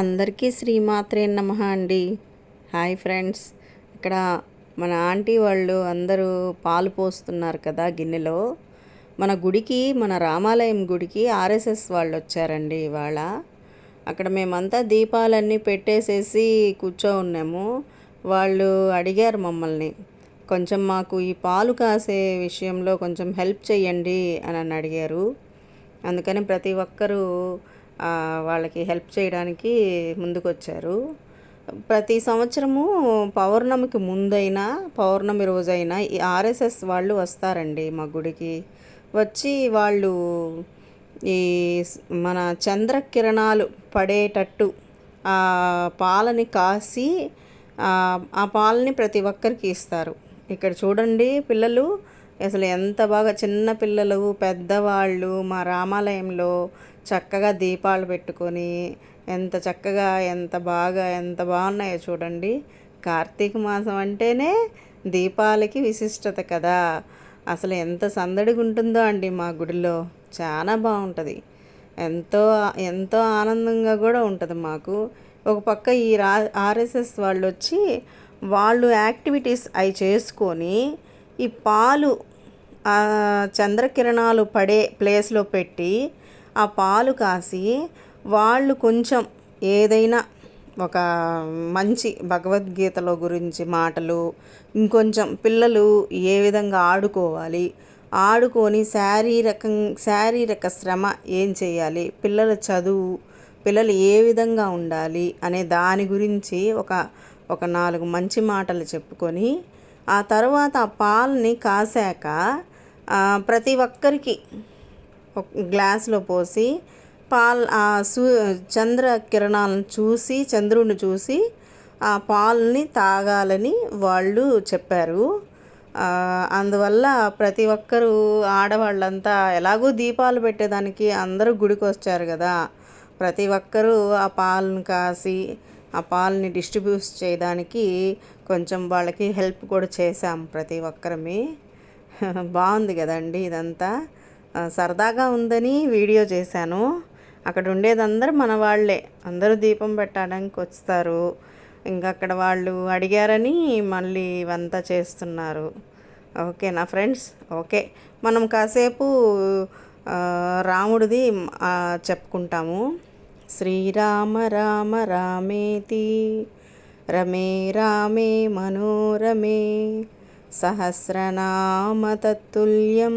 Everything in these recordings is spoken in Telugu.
అందరికీ శ్రీమాత్రే నమ అండి. Hi friends. ఇక్కడ మన ఆంటీ వాళ్ళు అందరూ పాలు పోస్తున్నారు కదా గిన్నెలో. మన గుడికి మన రామాలయం గుడికి ఆర్ఎస్ఎస్ వాళ్ళు వచ్చారండి ఇవాళ. అక్కడ మేమంతా దీపాలన్నీ పెట్టేసేసి కూర్చో ఉన్నాము. వాళ్ళు అడిగారు మమ్మల్ని కొంచెం మాకు ఈ పాలు కాసే విషయంలో కొంచెం హెల్ప్ చేయండి అని అని అడిగారు అందుకని ప్రతి ఒక్కరూ వాళ్ళకి హెల్ప్ చేయడానికి ముందుకొచ్చారు. ప్రతి సంవత్సరము పౌర్ణమికి ముందైనా పౌర్ణమి రోజైనా ఈ ఆర్ఎస్ఎస్ వాళ్ళు వస్తారండి మా గుడికి. వచ్చి వాళ్ళు ఈ మన చంద్రకిరణాలు పడేటట్టు ఆ పాలని కాసి ఆ పాలని ప్రతి ఒక్కరికి ఇస్తారు. ఇక్కడ చూడండి పిల్లలు అసలు ఎంత బాగా చిన్న పిల్లలు పెద్దవాళ్ళు మా రామాలయంలో చక్కగా దీపాలు పెట్టుకొని ఎంత చక్కగా ఎంత బాగా ఎంత బాగున్నాయో చూడండి. కార్తీక మాసం అంటేనే దీపాలకి విశిష్టత కదా. అసలు ఎంత సందడిగా ఉంటుందో అండి మా గుడిలో. చాలా బాగుంటుంది. ఎంతో ఎంతో ఆనందంగా కూడా ఉంటుంది మాకు. ఒక పక్క ఈ రా ఆర్ఎస్ఎస్ వాళ్ళు వచ్చి వాళ్ళు యాక్టివిటీస్ అవి చేసుకొని ఈ పాలు చంద్రకిరణాలు పడే ప్లేస్లో పెట్టి ఆ పాలు కాసి వాళ్ళు కొంచెం ఏదైనా ఒక మంచి భగవద్గీతలో గురించి మాటలు ఇంకొంచెం పిల్లలు ఏ విధంగా ఆడుకోవాలి ఆడుకొని శారీరకం శారీరక శ్రమ ఏం చేయాలి పిల్లల చదువు పిల్లలు ఏ విధంగా ఉండాలి అనే దాని గురించి ఒక ఒక నాలుగు మంచి మాటలు చెప్పుకొని ఆ తర్వాత ఆ పాలని కాసాక ప్రతి ఒక్కరికి గ్లాస్లో పోసి పాల్ ఆ సూ చంద్ర కిరణాలను చూసి చంద్రుడిని చూసి ఆ పాలని తాగాలని వాళ్ళు చెప్పారు. అందువల్ల ప్రతి ఒక్కరూ ఆడవాళ్ళంతా ఎలాగో దీపాలు పెట్టేదానికి అందరూ గుడికి వచ్చారు కదా. ప్రతి ఒక్కరూ ఆ పాలను కాసి ఆ పాలని డిస్ట్రిబ్యూట్ చేయడానికి కొంచెం వాళ్ళకి హెల్ప్ కూడా చేశాం ప్రతి ఒక్కరమే. బాగుంది కదండి ఇదంతా. సరదాగా ఉందని వీడియో చేశాను. అక్కడ ఉండేదందరూ మన వాళ్ళే. అందరూ దీపం పెట్టడానికి వస్తారు ఇంకా అక్కడ వాళ్ళు అడిగారని మళ్ళీ ఇవంతా చేస్తున్నారు. ఓకేనా ఫ్రెండ్స్ ఓకే. మనం కాసేపు రాముడిది చెప్పుకుంటాము. శ్రీరామ రామ రామేతి రమే రామే మనోరమే సహస్రనామ తత్తుల్యం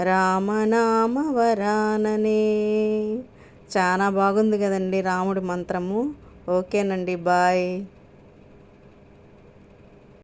రామనామవరాననే. చాలా బాగుంది కదండి రాముడి మంత్రము. ఓకేనండి బాయ్.